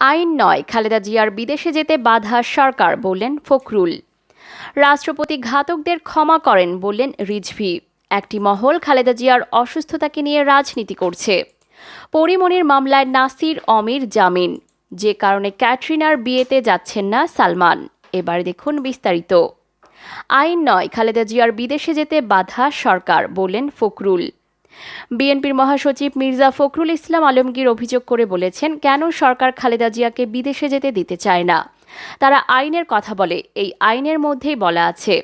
আইন নয়, খালেদা জিয়ার বিদেশে যেতে বাধা সরকার, বললেন ফখরুল। রাষ্ট্রপতি ঘাতকদের ক্ষমা করেন, বললেন রিজভি। একটি মহল খালেদা জিয়ার অসুস্থতাকে নিয়ে রাজনীতি করছে। পরিমণির মামলায় নাসির অমির জামিন। যে কারণে ক্যাটরিনার বিয়েতে যাচ্ছেন না সালমান। এবার দেখুন বিস্তারিত। আইন নয়, খালেদা জিয়ার বিদেশে যেতে বাধা সরকার, বললেন ফখরুল। বিএনপির মহাসচিব মির্জা ফখরুল ইসলাম আলমগীর অভিযোগ করে বলেছেন, কেন সরকার খালেদা জিয়াকে বিদেশে যেতে দিতে চায় না? তারা আইনের কথা বলে, এই আইনের মধ্যেই বলা আছে,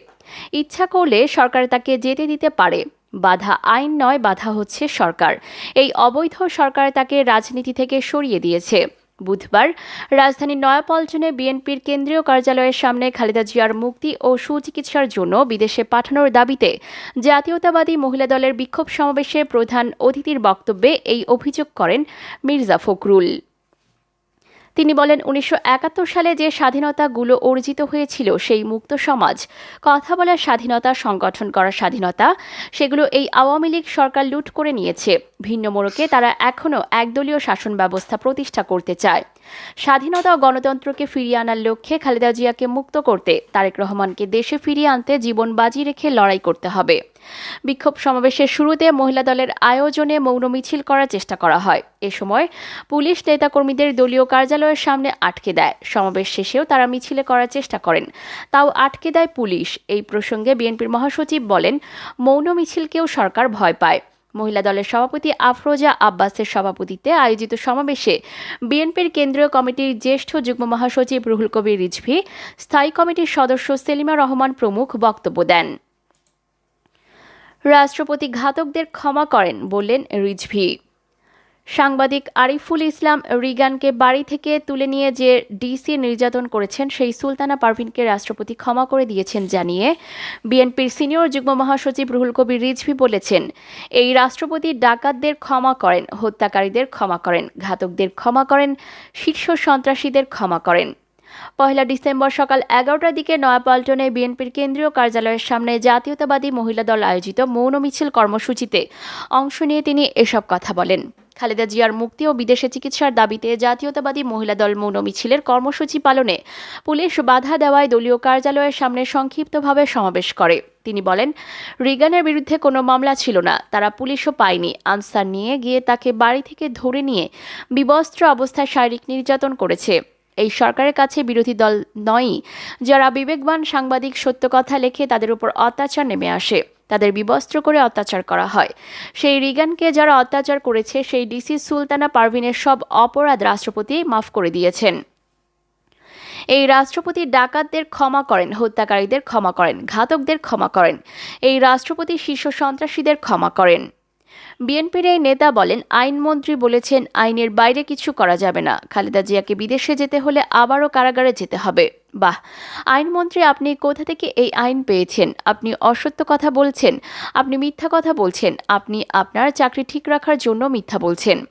ইচ্ছা করলে সরকার তাকে যেতে দিতে পারে। বাধা আইন নয়, বাধা হচ্ছে সরকার। এই অবৈধ সরকার তাকে রাজনীতি থেকে সরিয়ে দিয়েছে। বুধবার রাজধানীর নয়াপল্টনে বিএনপির কেন্দ্রীয় কার্যালয়ের সামনে খালেদা জিয়ার মুক্তি ও সুচিকিৎসার জন্য বিদেশে পাঠানোর দাবিতে জাতীয়তাবাদী মহিলা দলের বিক্ষোভ সমাবেশে প্রধান অতিথির বক্তব্যে এই অভিযোগ করেন মির্জা ফখরুল। তিনি বলেন, উনিশশো একাত্তর সালে যে স্বাধীনতাগুলো অর্জিত হয়েছিল সেই মুক্ত সমাজ, কথা বলার স্বাধীনতা, সংগঠন করার স্বাধীনতা, সেগুলো এই আওয়ামী লীগ সরকার লুট করে নিয়েছে। ভিন্ন মোড়কে তারা এখনও একদলীয় শাসন ব্যবস্থা প্রতিষ্ঠা করতে চায়। স্বাধীনতা ও গণতন্ত্রকে ফিরিয়ে আনার লক্ষ্যে খালেদা জিয়াকে মুক্ত করতে তারেক রহমানকে দেশে ফিরিয়ে আনতে জীবন বাজি রেখে লড়াই করতে হবে। বিক্ষোভ সমাবেশের শুরুতে মহিলা দলের আয়োজনে মৌন মিছিল করার চেষ্টা করা হয়। এ সময় পুলিশ নেতাকর্মীদের দলীয় কার্যালয়ের সামনে আটকে দেয়। সমাবেশ শেষেও তারা মিছিলে করার চেষ্টা করেন। তাও আটকে দেয় পুলিশ। এই প্রসঙ্গে বিএনপির মহাসচিব বলেন, মৌন মিছিলকেও সরকার ভয় পায়। মহিলা দলের সভাপতি আফরোজা আব্বাসের সভাপতিত্বে আয়োজিত সমাবেশে বিএনপির কেন্দ্রীয় কমিটির জ্যেষ্ঠ যুগ্ম মহাসচিব রুহুল কবির রিজভি, স্থায়ী কমিটির সদস্য সেলিমা রহমান প্রমুখ বক্তব্য দেন। রাষ্ট্রপতি ঘাতকদের ক্ষমা করেন বললেন রিজভি। সাংবাদিক আরিফুল ইসলাম রিগানকে বাড়ি থেকে তুলে নিয়ে যে ডিসি নির্যাতন করেছেন, সেই সুলতানা পারভিনকে রাষ্ট্রপতি ক্ষমা করে দিয়েছেন জানিয়ে বিএনপির সিনিয়র যুগ্ম মহাসচিব রুহুল কবির রিজভি বলেছেন, এই রাষ্ট্রপতি ডাকাতদের ক্ষমা করেন, হত্যাকারীদের ক্ষমা করেন, ঘাতকদের ক্ষমা করেন, শীর্ষ সন্ত্রাসীদের ক্ষমা করেন। পয়লা ডিসেম্বর সকাল এগারোটার দিকে নয়াপল্টনে বিএনপির কেন্দ্রীয় কার্যালয়ের সামনে জাতীয়তাবাদী মহিলা দল আয়োজিত মৌন মিছিল কর্মসূচিতে অংশ নিয়ে তিনি এসব কথা বলেন। খালেদা জিয়ার মুক্তি ও বিদেশে চিকিৎসার দাবিতে জাতীয়তাবাদী মহিলা দল মৌন মিছিলের কর্মসূচি পালনে পুলিশ বাধা দেওয়ায় দলীয় কার্যালয়ের সামনে সংক্ষিপ্তভাবে সমাবেশ করে। তিনি বলেন, রিগানের বিরুদ্ধে কোনো মামলা ছিল না, তারা পুলিশও পায়নি। আনসার নিয়ে গিয়ে তাকে বাড়ি থেকে ধরে নিয়ে বিবস্ত্র অবস্থায় শারীরিক নির্যাতন করেছে। এই সরকারের কাছে বিরোধী দল নয়ই, যারা বিবেকবান সাংবাদিক সত্য কথা লেখে তাদের উপর অত্যাচার নেমে আসে। তাদের বিবস্ত্র করে অত্যাচার করা হয়। সেই রিগানকে যারা অত্যাচার করেছে, সেই ডিসি সুলতানা পারভিনের সব অপরাধ রাষ্ট্রপতি মাফ করে দিয়েছেন। এই রাষ্ট্রপতি ডাকাতদের ক্ষমা করেন, হত্যাকারীদের ক্ষমা করেন, ঘাতকদের ক্ষমা করেন। এই রাষ্ট্রপতি শীর্ষ সন্ত্রাসীদের ক্ষমা করেন। বিএনপির এই নেতা বলেন, আইনমন্ত্রী বলেছেন আইনের বাইরে কিছু করা যাবে না। খালেদা জিয়াকে বিদেশে যেতে হলে আবারও কারাগারে যেতে হবে। বাহ! আইনমন্ত্রী, আপনি কোথা থেকে এই আইন পেয়েছেন? আপনি অসত্য কথা বলছেন। আপনি মিথ্যা কথা বলছেন। আপনি আপনার চাকরি ঠিক রাখার জন্য মিথ্যা বলছেন।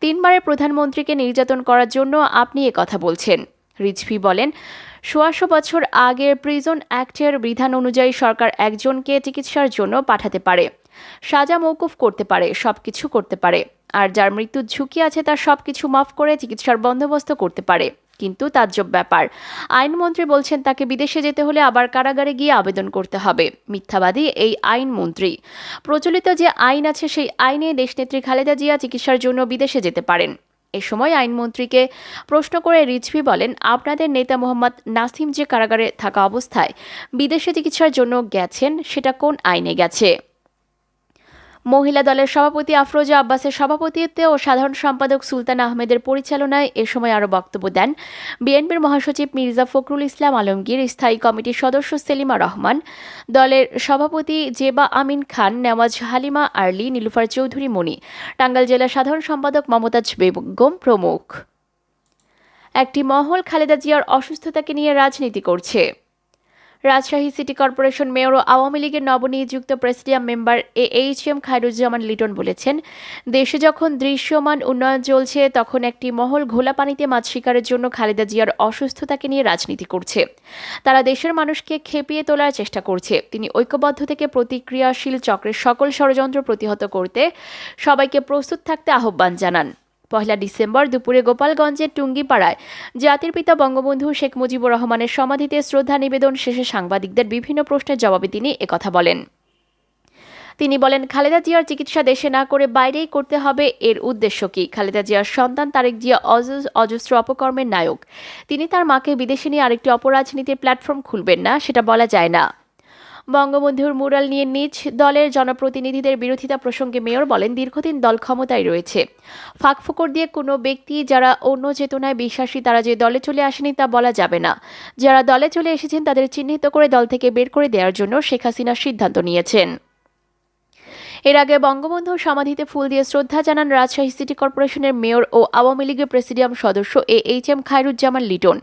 তিনবারের প্রধানমন্ত্রীকে নির্যাতন করার জন্য আপনি কথা বলছেন। রিজভি বলেন সোয়াশো বছর আগের প্রিজন অ্যাক্টের বিধান অনুযায়ী সরকার একজনকে চিকিৎসার জন্য পাঠাতে পারে। সাজা মৌকুফ করতে পারে সব কিছু করতে পারে। আর যার মৃত্যুর ঝুঁকি আছে তার সব কিছু মাফ করে চিকিৎসার বন্দোবস্ত করতে পারে। কিন্তু তাজ্জব ব্যাপার। আইনমন্ত্রী বলছেন তাকে বিদেশে যেতে হলে আবার কারাগারে গিয়ে আবেদন করতে হবে। মিথ্যাবাদী এই আইনমন্ত্রী। প্রচলিত যে আইন আছে সেই আইনে দেশনেত্রী খালেদা জিয়া চিকিৎসার জন্য বিদেশে যেতে পারেন। এ সময় আইনমন্ত্রীকে প্রশ্ন করে রিজভি বলেন, আপনাদের নেতা মোহাম্মদ নাসিম যে কারাগারে থাকা অবস্থায় বিদেশে চিকিৎসার জন্য গেছেন, সেটা কোন আইনে গেছে? মহিলা দলের সভাপতি আফরোজা আব্বাসের সভাপতিত্বে ও সাধারণ সম্পাদক সুলতান আহমেদের পরিচালনায় এ সময় আরও বক্তব্য দেন। বিএনপির মহাসচিব মির্জা ফখরুল ইসলাম আলমগীর, স্থায়ী কমিটির সদস্য সেলিমা রহমান, দলের সভাপতি জেবা আমিন খান, নেওয়াজ হালিমা আর্লি, নীলুফার চৌধুরী মণি, টাঙ্গাইল জেলা সাধারণ সম্পাদক মমতাজ বেগম প্রমুখ। একটি মহল খালেদা জিয়ার অসুস্থতাকে নিয়ে রাজনীতি করছে। রাজশাহী সিটি কর্পোরেশন মেয়র ও আওয়ামী লীগের নবনিযুক্ত presidium member A H M Khairuzzaman Liton বলেছেন, দেশে যখন দৃশ্যমান উন্নয়ন চলছে, তখন একটি মহল ঘোলা পানিতে মাছ শিকারের জন্য খালেদা জিয়ার অসুস্থতাকে নিয়ে রাজনীতি করছে। তারা দেশের মানুষকে খেপিয়ে তোলার চেষ্টা করছে। তিনি ঐক্যবদ্ধ থেকে প্রতিক্রিয়াশীল চক্রের সকল ষড়যন্ত্র প্রতিহত করতে সবাইকে প্রস্তুত থাকতে আহ্বান জানান। পয়লা ডিসেম্বর দুপুরে গোপালগঞ্জের টুঙ্গিপাড়ায় জাতির পিতা বঙ্গবন্ধু শেখ মুজিবুর রহমানের সমাধিতে শ্রদ্ধা নিবেদন শেষে সাংবাদিকদের বিভিন্ন প্রশ্নের জবাবে তিনি একথা বলেন। তিনি বলেন, খালেদা জিয়ার চিকিৎসা দেশে না করে বাইরেই করতে হবে, এর উদ্দেশ্য কি? খালেদা জিয়ার সন্তান তারেক জিয়া অজস্র অপকর্মের নায়ক। তিনি তার মাকে বিদেশে নিয়ে আরেকটি অপরাজনীতির প্ল্যাটফর্ম খুলবেন না, সেটা বলা যায় না। বঙ্গবন্ধুর মুরাল নিয়ে নিজ দলের জনপ্রতিনিধিদের বিরোধিতা প্রসঙ্গে মেয়র বলেন, দীর্ঘদিন দল ক্ষমতায় রয়েছে। ফাঁকফোকর দিয়ে কোনো ব্যক্তি যারা অন্য চেতনায় বিশ্বাসী তারা যে দলে চলে আসেনি তা বলা যাবে না। যারা দলে চলে এসেছেন তাদের চিহ্নিত করে দল থেকে বের করে দেওয়ার জন্য শেখ হাসিনা সিদ্ধান্ত নিয়েছেন। এর আগে বঙ্গবন্ধুর সমাধিতে ফুল দিয়ে শ্রদ্ধা জানান রাজশাহী সিটি কর্পোরেশনের মেয়র ও আওয়ামী লীগের প্রেসিডিয়াম সদস্য A H M Khairuzzaman Liton.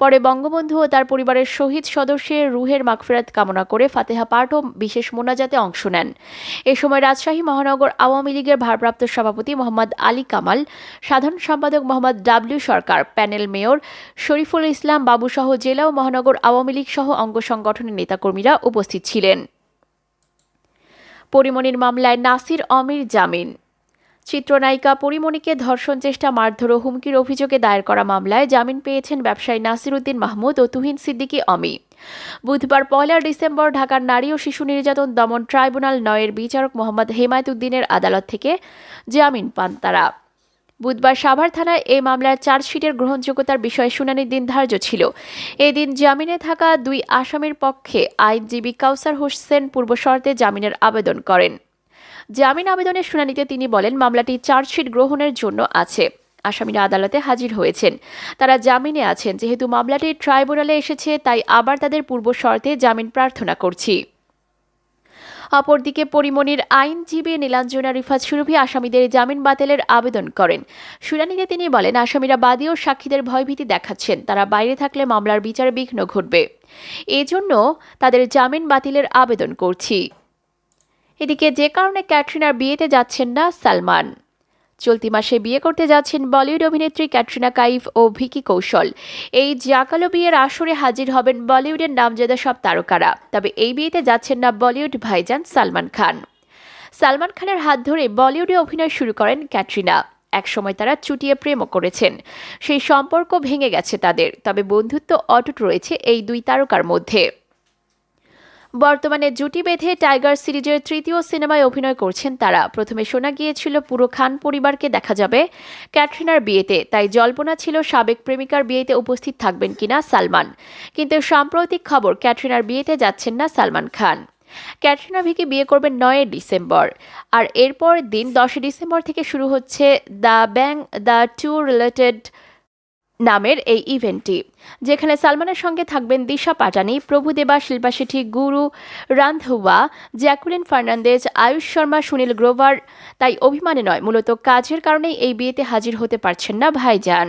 পরে বঙ্গবন্ধু ও তার পরিবারের শহীদ সদস্যের রুহের মাগফিরাত কামনা করে ফাতেহা পাঠ ও বিশেষ মোনাজাতে অংশ নেন। এ সময় রাজশাহী মহানগর আওয়ামী লীগের ভারপ্রাপ্ত সভাপতি মোহাম্মদ আলী কামাল, সাধারণ সম্পাদক Mohammad W Sarkar, panel mayor Shariful Islam বাবুসহ জেলা ও মহানগর আওয়ামী লীগ সহ অঙ্গ সংগঠনের নেতাকর্মীরা উপস্থিত ছিলেন। পরিমণির মামলায় নাসির অমির জামিন। চিত্রনায়িকা পরিমণিকে ধর্ষণ চেষ্টা মারধর হুমকির অভিযোগে দায়ের করা মামলায় জামিন পেয়েছেন ব্যবসায়ী নাসির উদ্দিন মাহমুদ ও তুহিন সিদ্দিকী অমি। বুধবার পয়লা ডিসেম্বর ঢাকার নারী ও শিশু নির্যাতন দমন ট্রাইব্যুনাল নয়ের বিচারক মোহাম্মদ হেমায়ত উদ্দিনের আদালত থেকে জামিন পান তারা। বুধবার সাভার থানায় এই মামলার চার্জশিটের গ্রহণযোগ্যতার বিষয়ে শুনানির দিন ধার্য ছিল। এদিন জামিনে থাকা দুই আসামির পক্ষে আইনজীবী কাউসার হোসেন পূর্ব শর্তে জামিনের আবেদন করেন। জামিন আবেদনের শুনানিতে তিনি বলেন, মামলাটি চার্জশিট গ্রহণের জন্য আছে। আসামিরা আদালতে হাজির হয়েছেন। তারা জামিনে আছেন। যেহেতু মামলাটি ট্রাইব্যুনালে এসেছে, তাই আবার তাদের পূর্ব শর্তে জামিন প্রার্থনা করছি। অপরদিকে পরিমণির আইনজীবী নীলাঞ্জনা রিফাত সুরভি আসামিদের জামিন বাতিলের আবেদন করেন। শুনানিতে তিনি বলেন, আসামিরা বাদী ও সাক্ষীদের ভয়ভীতি দেখাচ্ছেন। তারা বাইরে থাকলে মামলার বিচার বিঘ্ন ঘটবে। এজন্য তাদের জামিন বাতিলের আবেদন করছি। এদিকে যে কারণে ক্যাটরিনার বিয়েতে যাচ্ছেন না সালমান। চলতি মাসে বিয়ে করতে যাচ্ছেন বলিউড অভিনেত্রী ক্যাটরিনা কাইফ ও ভিকি কৌশল। এই জাকালো বিয়ের আসরে হাজির হবেন বলিউডের নামজাদা সব তারকারা। তবে এই বিয়েতে যাচ্ছেন না বলিউড ভাইজান সালমান খান। সালমান খানের হাত ধরে বলিউডে অভিনয় শুরু করেন ক্যাটরিনা। একসময় তারা চুটিয়ে প্রেমও করেছেন। সেই সম্পর্ক ভেঙে গেছে তাদের। তবে বন্ধুত্ব অটুট রয়েছে এই দুই তারকার মধ্যে। বর্তমানে জুটি বেঁধে টাইগার সিরিজের তৃতীয় সিনেমায় অভিনয় করছেন তারা। প্রথমে শোনা গিয়েছিল, পুরো খান পরিবারকে দেখা যাবে ক্যাটরিনার বিয়েতে, তাই জল্পনা ছিল সাবেক প্রেমিকার বিয়েতে উপস্থিত থাকবেন কিনা সালমান। কিন্তু সাম্প্রতিক খবর, ক্যাটরিনার বিয়েতে যাচ্ছেন না সালমান খান। ক্যাটরিনা ভিকি বিয়ে করবেন নয় ডিসেম্বর। আর এরপর দিন দশই ডিসেম্বর থেকে শুরু হচ্ছে the bang, the two related নামের এই ইভেন্টটি যেখানে সালমানের সঙ্গে থাকবেন দিশা পাটানি প্রভুদেবা শিল্পা শেঠি, গুরু রান্ধুয়া জ্যাকুলিন ফার্নান্দেজ, আয়ুষ শর্মা, সুনীল গ্রোভার। তাই অভিমানে নয়, মূলত কাজের কারণেই এই বিয়েতে হাজির হতে পারছেন না ভাইজান।